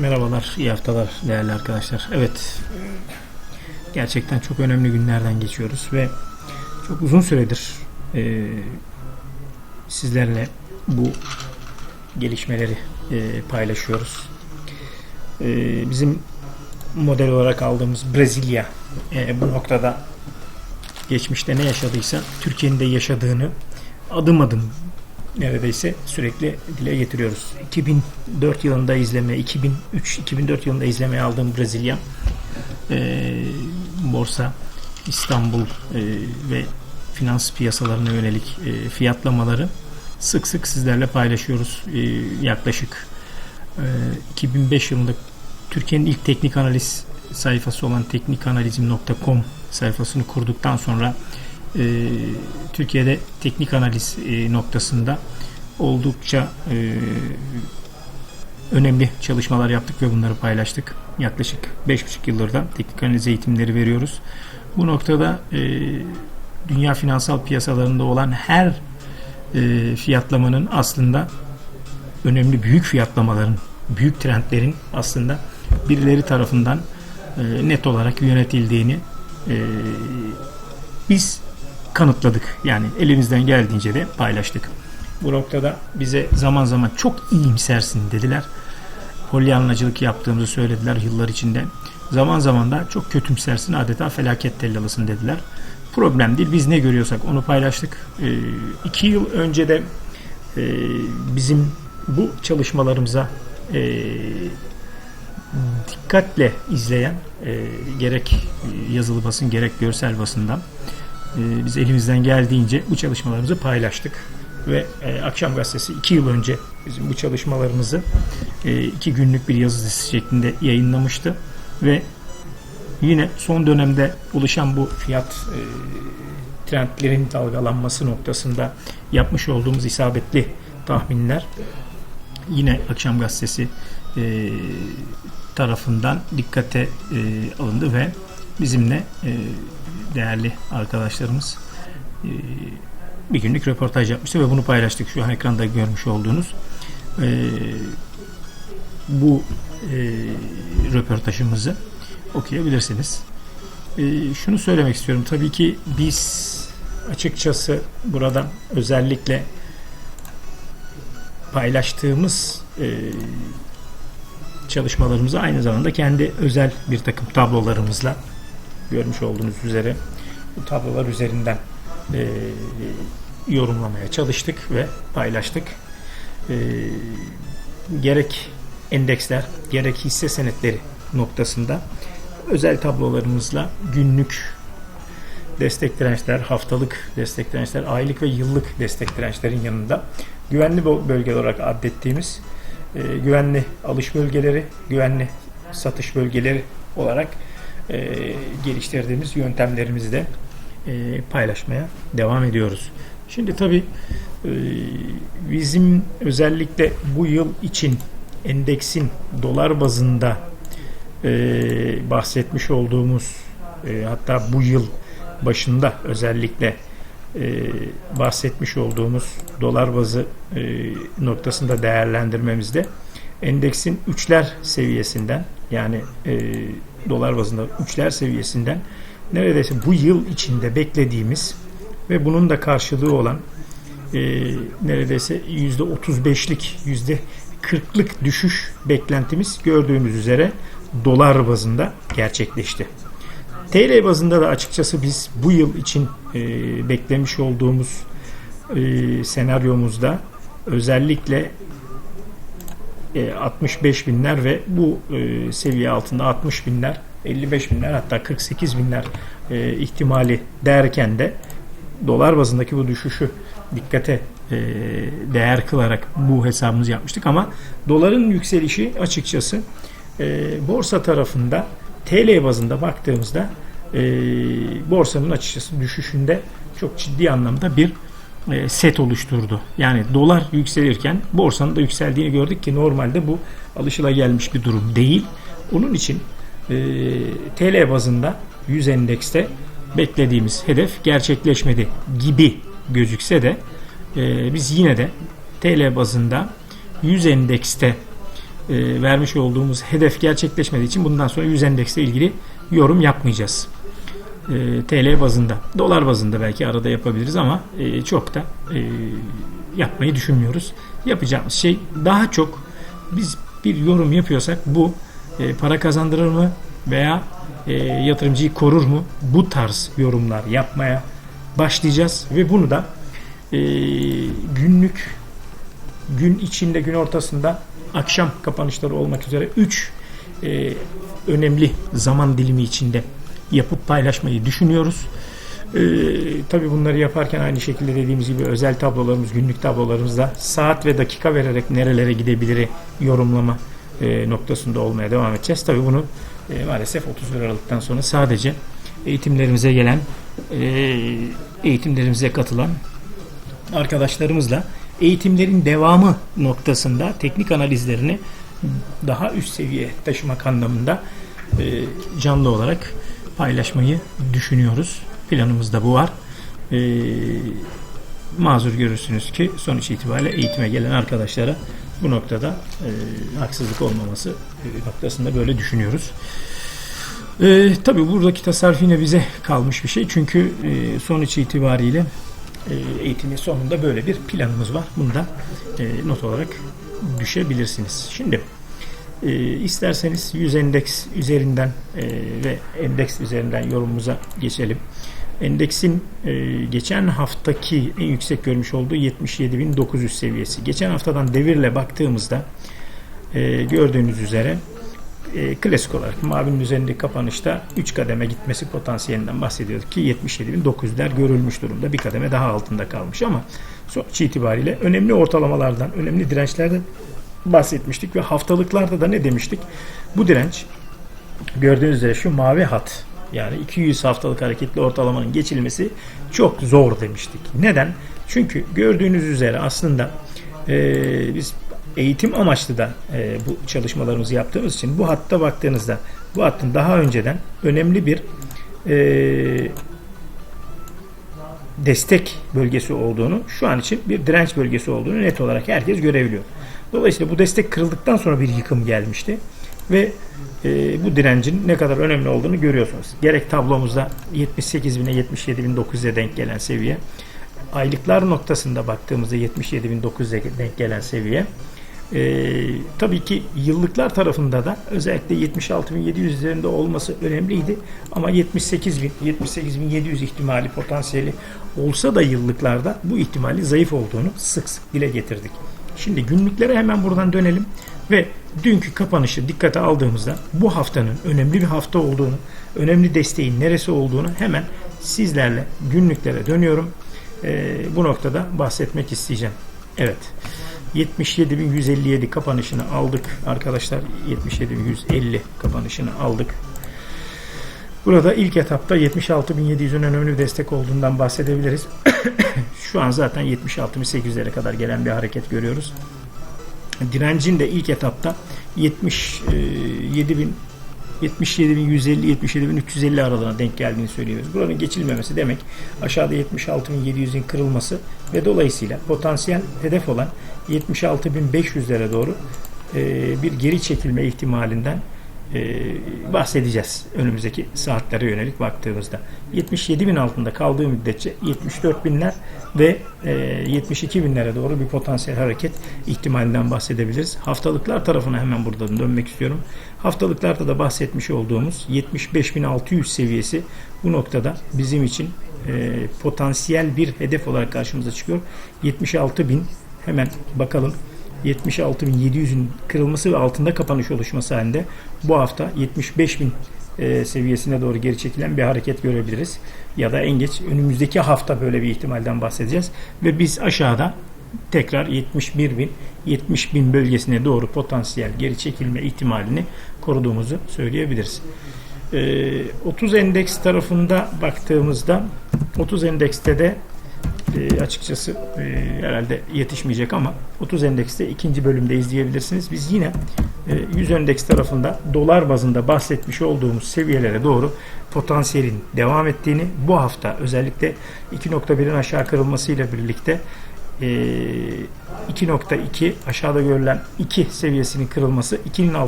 Merhabalar, iyi haftalar değerli arkadaşlar. Evet, gerçekten çok önemli günlerden geçiyoruz ve çok uzun süredir e, sizlerle bu gelişmeleri e, paylaşıyoruz. E, bizim model olarak aldığımız Brezilya e, bu noktada geçmişte ne yaşadıysa Türkiye'nin de yaşadığını adım adım neredeyse sürekli dile getiriyoruz. 2004 yılında izleme, 2003-2004 yılında izlemeye aldığım Brezilya e, borsa, İstanbul e, ve finans piyasalarına yönelik e, fiyatlamaları sık sık sizlerle paylaşıyoruz. E, yaklaşık e, 2005 yılında Türkiye'nin ilk teknik analiz sayfası olan teknikanalizm.com sayfasını kurduktan sonra e, Türkiye'de teknik analiz e, noktasında oldukça e, önemli çalışmalar yaptık ve bunları paylaştık. Yaklaşık 5,5 yıldır da teknik analiz eğitimleri veriyoruz. Bu noktada e, dünya finansal piyasalarında olan her e, fiyatlamanın aslında önemli büyük fiyatlamaların, büyük trendlerin aslında birileri tarafından e, net olarak yönetildiğini e, biz kanıtladık. Yani elimizden geldiğince de paylaştık. Bu noktada bize zaman zaman çok iyimsersin dediler. Polyanlacılık yaptığımızı söylediler yıllar içinde. Zaman zaman da çok kötümsersin adeta felaket tellalısın dediler. Problem değil. Biz ne görüyorsak onu paylaştık. E, iki yıl önce de e, bizim bu çalışmalarımıza e, dikkatle izleyen e, gerek yazılı basın gerek görsel basından e, biz elimizden geldiğince bu çalışmalarımızı paylaştık. Ve e, Akşam Gazetesi iki yıl önce bizim bu çalışmalarımızı e, iki günlük bir yazı dizisi şeklinde yayınlamıştı. Ve yine son dönemde oluşan bu fiyat e, trendlerin dalgalanması noktasında yapmış olduğumuz isabetli tahminler yine Akşam Gazetesi tarafından dikkate alındı ve bizimle e, değerli arkadaşlarımız e, bir günlük röportaj yapmıştı ve bunu paylaştık. Şu an ekranda görmüş olduğunuz e, bu e, röportajımızı okuyabilirsiniz. E, şunu söylemek istiyorum. Tabii ki biz açıkçası burada özellikle paylaştığımız e, çalışmalarımızı aynı zamanda kendi özel bir takım tablolarımızla görmüş olduğunuz üzere bu tablolar üzerinden e, yorumlamaya çalıştık ve paylaştık. E, gerek endeksler gerek hisse senetleri noktasında özel tablolarımızla günlük destek dirençler, haftalık destek dirençler, aylık ve yıllık destek dirençlerin yanında güvenli bölge olarak adettiğimiz e, güvenli alış bölgeleri, güvenli satış bölgeleri olarak e, geliştirdiğimiz yöntemlerimizi de e, paylaşmaya devam ediyoruz. Şimdi tabii e, bizim özellikle bu yıl için endeksin dolar bazında e, bahsetmiş olduğumuz e, hatta bu yıl başında özellikle e, bahsetmiş olduğumuz dolar bazı e, noktasında değerlendirmemizde endeksin üçler seviyesinden yani e, dolar bazında üçler seviyesinden neredeyse bu yıl içinde beklediğimiz ve bunun da karşılığı olan e, neredeyse yüzde otuz beşlik yüzde kırklık düşüş beklentimiz gördüğümüz üzere dolar bazında gerçekleşti. TL bazında da açıkçası biz bu yıl için e, beklemiş olduğumuz e, senaryomuzda özellikle e, 65 binler ve bu e, seviye altında 60 binler 55 binler hatta 48 binler e, ihtimali derken de dolar bazındaki bu düşüşü dikkate e, değer kılarak bu hesabımızı yapmıştık. Ama doların yükselişi açıkçası e, borsa tarafında TL bazında baktığımızda e, borsanın açıkçası düşüşünde çok ciddi anlamda bir e, set oluşturdu. Yani dolar yükselirken borsanın da yükseldiğini gördük ki normalde bu alışılagelmiş bir durum değil. Onun için e, TL bazında 100 endekste beklediğimiz hedef gerçekleşmedi gibi gözükse de e, biz yine de TL bazında 100 endekste e, vermiş olduğumuz hedef gerçekleşmediği için bundan sonra 100 endeksle ilgili yorum yapmayacağız. E, TL bazında, dolar bazında belki arada yapabiliriz ama e, çok da e, yapmayı düşünmüyoruz. Yapacağımız şey daha çok biz bir yorum yapıyorsak bu para kazandırır mı veya yatırımcıyı korur mu? Bu tarz yorumlar yapmaya başlayacağız ve bunu da günlük gün içinde gün ortasında akşam kapanışları olmak üzere 3 e, önemli zaman dilimi içinde yapıp paylaşmayı düşünüyoruz. E, tabii bunları yaparken aynı şekilde dediğimiz gibi özel tablolarımız, günlük tablolarımızda saat ve dakika vererek nerelere gidebilir yorumlama e, noktasında olmaya devam edeceğiz. Tabii bunu e, maalesef 31 Aralık'tan sonra sadece eğitimlerimize gelen, e, eğitimlerimize katılan arkadaşlarımızla eğitimlerin devamı noktasında teknik analizlerini daha üst seviye taşımak anlamında e, canlı olarak paylaşmayı düşünüyoruz. Planımızda bu var. E, mazur görürsünüz ki sonuç itibariyle eğitime gelen arkadaşlara bu noktada e, haksızlık olmaması e, noktasında böyle düşünüyoruz. E, tabii buradaki tasarruf yine bize kalmış bir şey. Çünkü e, sonuç itibariyle e, eğitimin sonunda böyle bir planımız var. Bunu da e, not olarak düşebilirsiniz. Şimdi e, isterseniz 100 endeks üzerinden e, ve endeks üzerinden yorumumuza geçelim. Endeksin e, geçen haftaki en yüksek görmüş olduğu 77.900 seviyesi. Geçen haftadan devirle baktığımızda e, gördüğünüz üzere e, klasik olarak mavinin üzerindeki kapanışta 3 kademe gitmesi potansiyelinden bahsediyorduk ki 77.900'ler görülmüş durumda. Bir kademe daha altında kalmış ama sonuç itibariyle önemli ortalamalardan, önemli dirençlerden bahsetmiştik ve haftalıklarda da ne demiştik? Bu direnç gördüğünüz üzere şu mavi hat yani 200 haftalık hareketli ortalamanın geçilmesi çok zor demiştik. Neden? Çünkü gördüğünüz üzere aslında e, biz eğitim amaçlı da e, bu çalışmalarımızı yaptığımız için bu hatta baktığınızda bu hattın daha önceden önemli bir e, destek bölgesi olduğunu şu an için bir direnç bölgesi olduğunu net olarak herkes görebiliyor. Dolayısıyla bu destek kırıldıktan sonra bir yıkım gelmişti ve e, bu direncin ne kadar önemli olduğunu görüyorsunuz. Gerek tablomuzda 78.000'e 77.900'e denk gelen seviye aylıklar noktasında baktığımızda 77.900'e denk gelen seviye e, tabii ki yıllıklar tarafında da özellikle 76.700 üzerinde olması önemliydi. Ama 78.000, 78.700 ihtimali potansiyeli olsa da yıllıklarda bu ihtimali zayıf olduğunu sık sık dile getirdik. Şimdi günlüklere hemen buradan dönelim ve dünkü kapanışı dikkate aldığımızda bu haftanın önemli bir hafta olduğunu, önemli desteğin neresi olduğunu hemen sizlerle günlüklere dönüyorum. Ee, bu noktada bahsetmek isteyeceğim. Evet. 77.157 kapanışını aldık arkadaşlar. 77.150 kapanışını aldık. Burada ilk etapta 76.700'ün önemli bir destek olduğundan bahsedebiliriz. Şu an zaten 76.800'lere kadar gelen bir hareket görüyoruz. Direncin de ilk etapta 77.000 77.150-77.350 aralığına denk geldiğini söylüyoruz. Buranın geçilmemesi demek aşağıda 76.700'in kırılması ve dolayısıyla potansiyel hedef olan 76.500'lere doğru e, bir geri çekilme ihtimalinden e, bahsedeceğiz önümüzdeki saatlere yönelik baktığımızda. 77 bin altında kaldığı müddetçe 74 binler ve e, 72 binlere doğru bir potansiyel hareket ihtimalinden bahsedebiliriz. Haftalıklar tarafına hemen buradan dönmek istiyorum. Haftalıklarda da bahsetmiş olduğumuz 75.600 seviyesi bu noktada bizim için e, potansiyel bir hedef olarak karşımıza çıkıyor. 76 bin hemen bakalım 76.700'ün kırılması ve altında kapanış oluşması halinde bu hafta 75.000 e, seviyesine doğru geri çekilen bir hareket görebiliriz. Ya da en geç önümüzdeki hafta böyle bir ihtimalden bahsedeceğiz. Ve biz aşağıda tekrar 71 bin 70 bin bölgesine doğru potansiyel geri çekilme ihtimalini koruduğumuzu söyleyebiliriz. 30 endeks tarafında baktığımızda 30 endekste de e, açıkçası e, herhalde yetişmeyecek ama 30 endekste ikinci bölümde izleyebilirsiniz. Biz yine e, 100 endeks tarafında dolar bazında bahsetmiş olduğumuz seviyelere doğru potansiyelin devam ettiğini bu hafta özellikle 2.1'in aşağı kırılmasıyla birlikte e, 2.2 aşağıda görülen 2 seviyesinin kırılması 2'nin altı